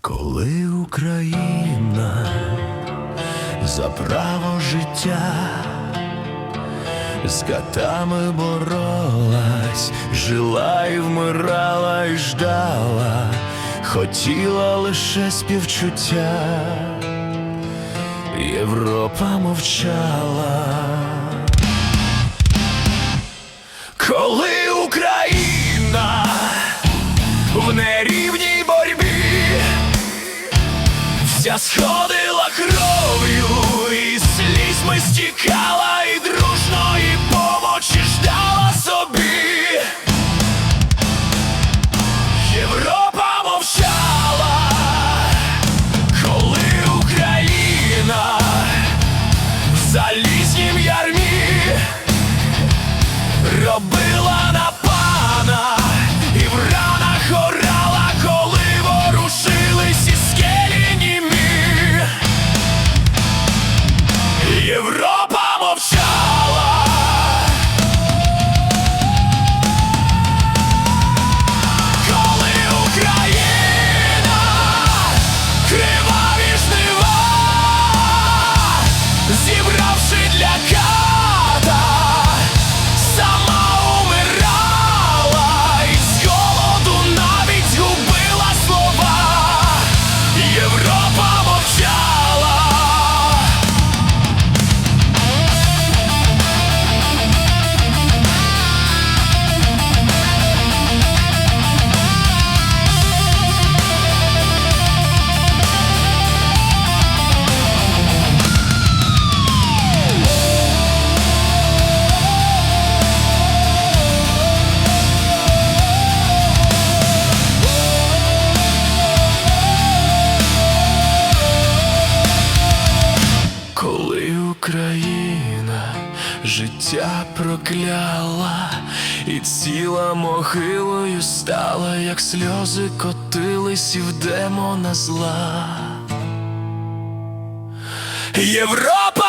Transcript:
Коли Україна за право життя з катами боролась, жила і вмирала, і ждала, хотіла лише співчуття, Європа мовчала. Сходила життя прокляла, і ціла могилою стала, як сльози котились і в демона зла. Європа